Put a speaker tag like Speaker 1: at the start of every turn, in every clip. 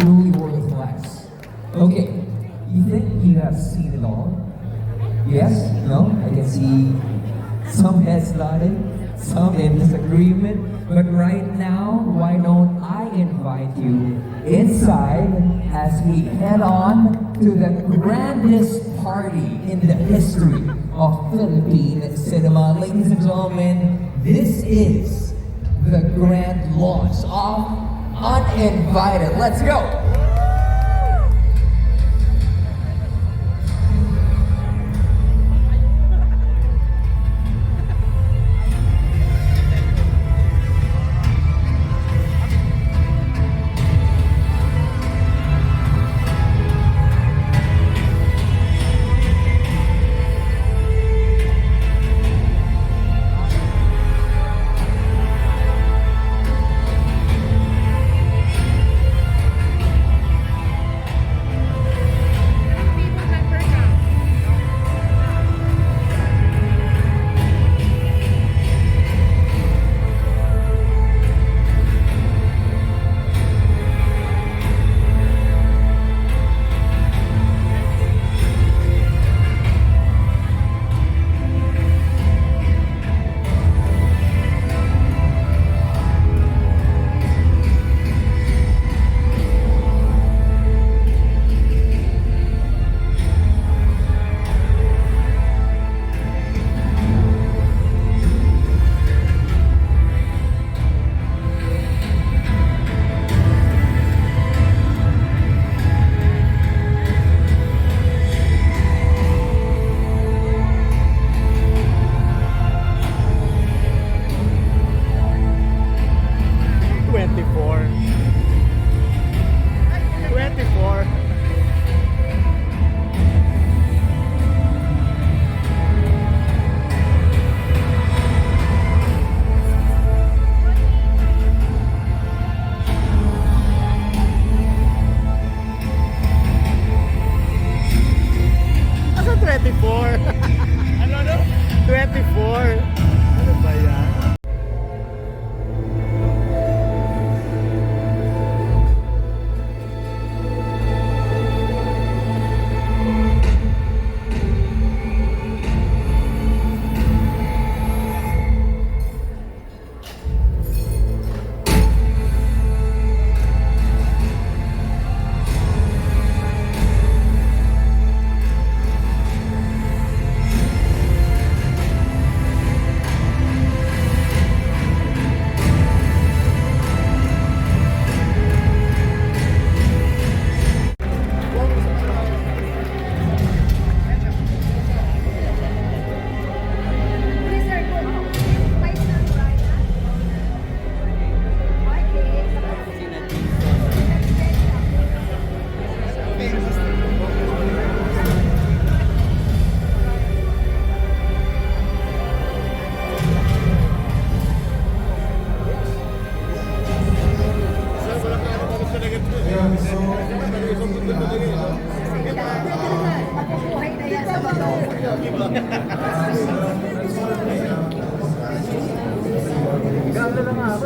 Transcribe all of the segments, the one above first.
Speaker 1: truly. Okay, you think you have seen it all? Yes? No? I can see some heads nodding, some in disagreement. But right now, why don't I invite you inside as we head on to the grandest party in the history of Philippine cinema. Ladies and gentlemen, this is the grand launch of Uninvited. Let's go!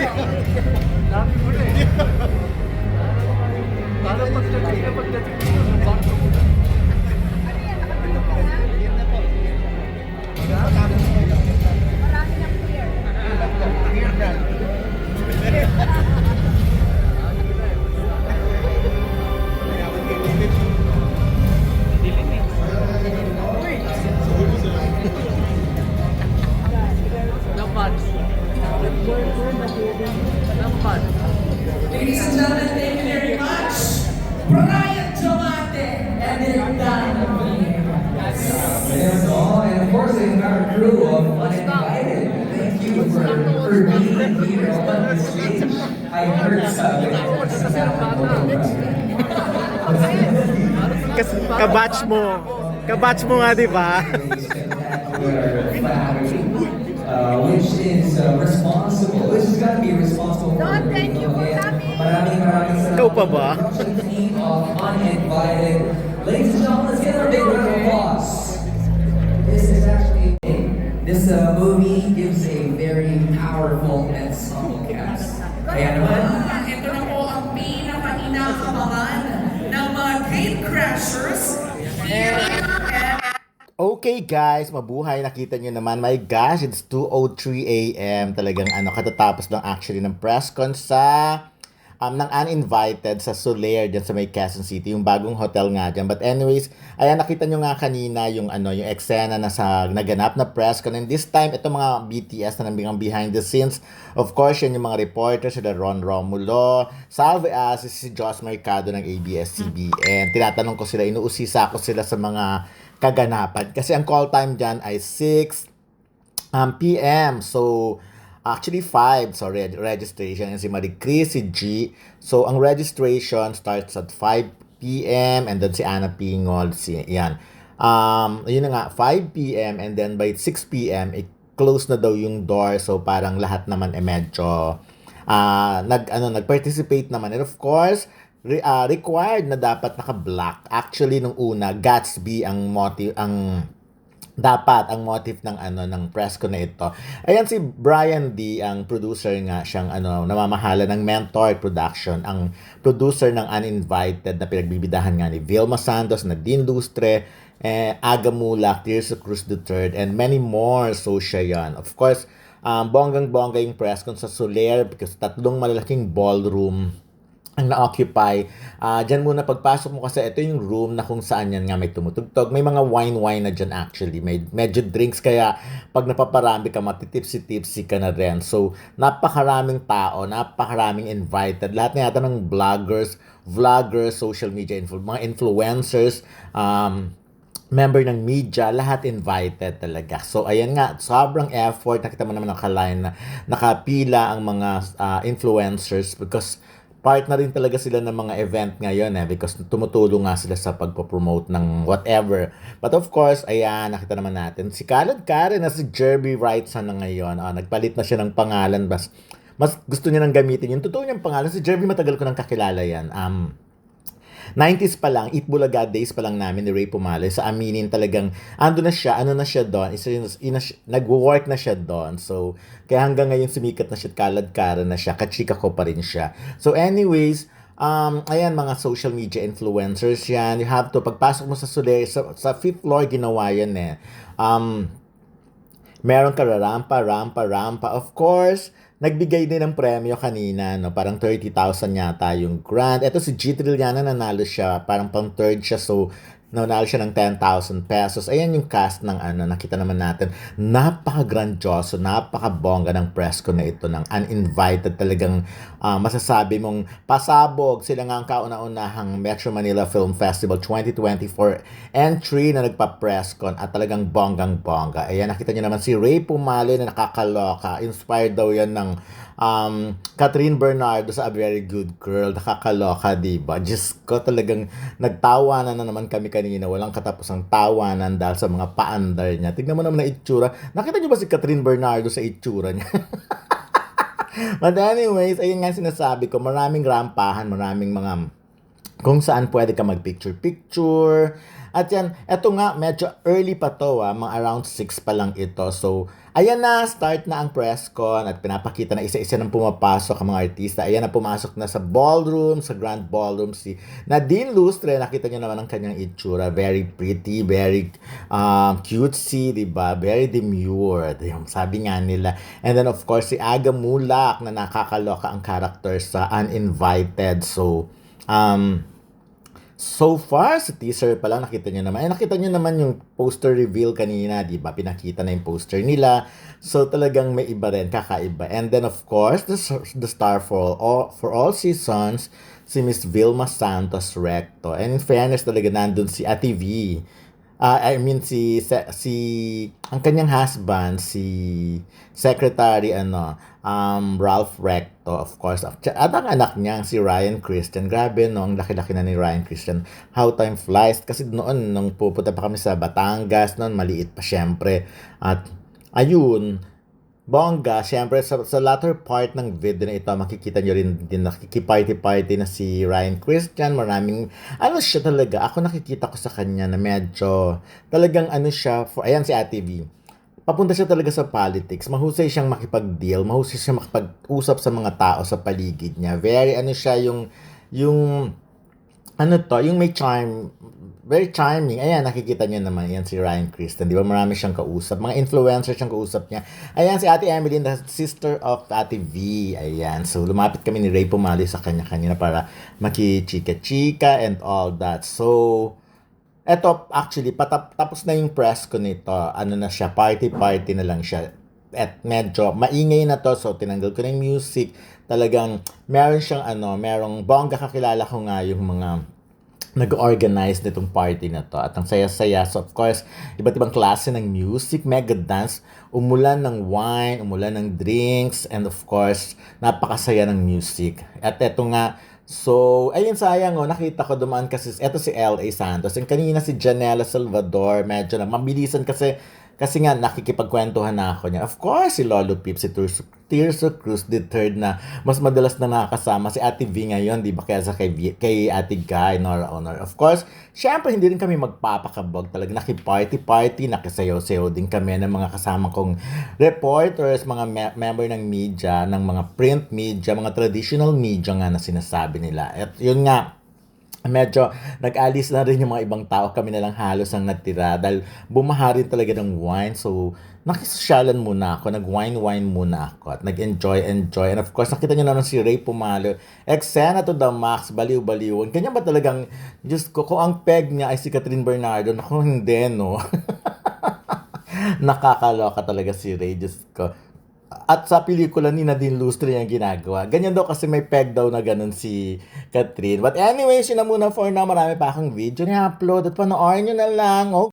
Speaker 1: पद्धती
Speaker 2: Kas kabatch mo. Kabatch mo nga, di ba?
Speaker 1: Uh, which is uh, responsible, which is gonna be responsible for
Speaker 3: Don, thank you for coming.
Speaker 1: Maraming maraming salamat.
Speaker 2: Ikaw pa ba?
Speaker 1: Team of Uninvited. Ladies and gentlemen, let's get a big round of applause. This is actually, this uh, movie gives a very powerful ensemble cast. Kaya naman,
Speaker 4: ito na po ang pinaka-inakabangan gate crashers
Speaker 2: Okay guys, mabuhay. Nakita nyo naman. My gosh, it's 2.03 a.m. Talagang ano, katatapos lang actually ng press con sa um, ng uninvited sa Soler dyan sa may Quezon City, yung bagong hotel nga dyan. But anyways, ayan, nakita nyo nga kanina yung ano, yung eksena na sa naganap na press con. And this time, ito mga BTS na nabingang behind the scenes. Of course, yan yung mga reporters, sila Ron Romulo, Salve Asis, si Joss Mercado ng ABS-CBN. Tinatanong ko sila, inuusisa ko sila sa mga kaganapan. Kasi ang call time dyan ay 6 um, PM. So, actually 5, sorry, registration. Yan si Marie Chris, si G. So, ang registration starts at 5 PM and then si Ana Pingol, si, yan. Um, yun na nga, 5 PM and then by 6 PM, i-close na daw yung door. So, parang lahat naman eh medyo ah nag ano nag-participate naman and of course re- ah, required na dapat naka-black actually nung una Gatsby ang motive ang dapat ang motive ng ano ng press ko na ito. Ayan si Brian D ang producer nga siyang ano namamahala ng Mentor Production, ang producer ng Uninvited na pinagbibidahan nga ni Vilma Santos, Nadine Lustre, eh, Aga Mulak, Tirso Cruz III, and many more. So siya yan. Of course, um, bonggang-bongga press con sa Soler because tatlong malalaking ballroom ang na-occupy. Ah, diyan muna pagpasok mo kasi ito yung room na kung saan yan nga may tumutugtog. May mga wine-wine na dyan actually. May medyo drinks kaya pag napaparami ka, matitipsy-tipsy ka na rin. So, napakaraming tao, napakaraming invited. Lahat na yata ng vloggers, vloggers, social media, influ- mga influencers, um, member ng media, lahat invited talaga. So, ayan nga, sobrang effort. Nakita mo naman nakaline na nakapila ang mga ah, influencers because part na rin talaga sila ng mga event ngayon eh because tumutulong nga sila sa pagpo-promote ng whatever. But of course, ayan, nakita naman natin si Khaled Karen na si Jerby Wrightson na ngayon. Ah, nagpalit na siya ng pangalan. Bas, mas gusto niya nang gamitin yung totoo niyang pangalan. Si Jerby matagal ko nang kakilala yan. Um, 90s pa lang, Eat Bulaga days pa lang namin ni Ray Pumale sa aminin talagang ando na siya, ano na siya doon, isa, ina, nag-work na siya doon. So, kaya hanggang ngayon sumikat na siya, kalad kara na siya, kachika ko pa rin siya. So anyways, um, ayan mga social media influencers yan. You have to, pagpasok mo sa Soler, sa, sa fifth floor ginawa yan eh. Um, meron ka rampa, rampa, rampa. Of course, nagbigay din ng premyo kanina, no? Parang 30,000 yata yung grant. Ito si G. Trilliana nanalo siya. Parang pang third siya. So, nanalo siya ng 10,000 pesos. Ayan yung cast ng ano, nakita naman natin. Napaka-grandioso, napaka-bongga ng press ko na ito ng uninvited. Talagang ah, masasabi mong pasabog. Sila nga ang kauna-unahang Metro Manila Film Festival 2024 entry na nagpa-press con at talagang bonggang-bongga. Ayan, nakita niyo naman si Ray Pumali na nakakaloka. Inspired daw yan ng um, Catherine Bernardo sa A Very Good Girl. Nakakaloka, di ba? Diyos ko, talagang nagtawanan na naman kami kanina. Walang katapusang tawanan dahil sa mga paandar niya. Tignan mo naman na itsura. Nakita niyo ba si Catherine Bernardo sa itsura niya? But anyways, ayun nga sinasabi ko, maraming rampahan, maraming mga kung saan pwede ka mag-picture-picture. At yan, eto nga, medyo early pa to ah, mga around 6 pa lang ito. So, ayan na, start na ang press con at pinapakita na isa-isa nang pumapasok ang mga artista. Ayan na, pumasok na sa ballroom, sa grand ballroom si Nadine Lustre. Nakita niyo naman ang kanyang itsura. Very pretty, very um, cutesy, di ba? Very demure. Yung sabi nga nila. And then, of course, si Aga Mulak na nakakaloka ang character sa Uninvited. So, um, So far, sa teaser pa lang, nakita nyo naman. Eh, nakita nyo naman yung poster reveal kanina, di ba? Pinakita na yung poster nila. So, talagang may iba rin, kakaiba. And then, of course, the, the star for all, for all seasons, si Miss Vilma Santos Recto. And in fairness talaga, nandun si Ate V. Ah, I mean si si ang kanyang husband si Secretary ano um Ralph Recto of course at ang anak niya si Ryan Christian. Grabe no ang laki-laki na ni Ryan Christian. How time flies. Kasi noon nung pupunta pa kami sa Batangas noon maliit pa syempre. At ayun Bongga, syempre sa, sa latter part ng video na ito, makikita nyo rin din nakikiparty-party na si Ryan Christian. Maraming, ano siya talaga, ako nakikita ko sa kanya na medyo, talagang ano siya, for, ayan si Ate V. Papunta siya talaga sa politics. Mahusay siyang makipag-deal, mahusay siyang makipag-usap sa mga tao sa paligid niya. Very ano siya yung, yung, ano to, yung may charm, very charming. Ayan, nakikita niyo naman, yan si Ryan Kristen. Di ba marami siyang kausap. Mga influencer siyang kausap niya. Ayan, si Ate Emily, the sister of Ate V. Ayan, so lumapit kami ni Ray Pumali sa kanya-kanya para makichika-chika and all that. So, eto, actually, patap, tapos na yung press ko nito. Ano na siya, party-party na lang siya. At medyo maingay na to, so tinanggal ko na yung music. Talagang meron siyang ano, merong bongga kakilala ko nga yung mga nag-organize nitong party na to. At ang saya-saya. So, of course, iba't ibang klase ng music, mega dance, umulan ng wine, umulan ng drinks, and of course, napakasaya ng music. At eto nga, So, ayun sayang oh, nakita ko dumaan kasi, eto si L.A. Santos, and kanina si Janela Salvador, medyo na, mabilisan kasi, kasi nga nakikipagkwentuhan na ako niya. Of course, si Lolo Pip, si Tirso, Tirso Cruz, the third na mas madalas na nakakasama. Si Ate V ngayon, di ba? Kaya kay, kay Ate Guy, Nora Honor. Of course, syempre, hindi rin kami magpapakabog. Talaga nakiparty-party, nakisayaw-sayaw din kami ng mga kasama kong reporters, mga me- member ng media, ng mga print media, mga traditional media nga na sinasabi nila. At yun nga, medyo nag-alis na rin yung mga ibang tao. Kami na lang halos ang natira dahil bumaha rin talaga ng wine. So, nakisosyalan muna ako. Nag-wine-wine muna ako at nag-enjoy-enjoy. And of course, nakita nyo naman si Ray Pumalo. Eksena to the max, baliw-baliw. Ganyan ba talagang, Diyos ko, kung ang peg niya ay si Catherine Bernardo, naku, hindi, no? Nakakaloka talaga si Ray, Diyos ko. At sa pelikula ni Nadine Lustre yung ginagawa. Ganyan daw kasi may peg daw na ganun si Catherine. But anyways, yun na muna for now. Marami pa akong video na upload at panoorin nyo na lang. Okay?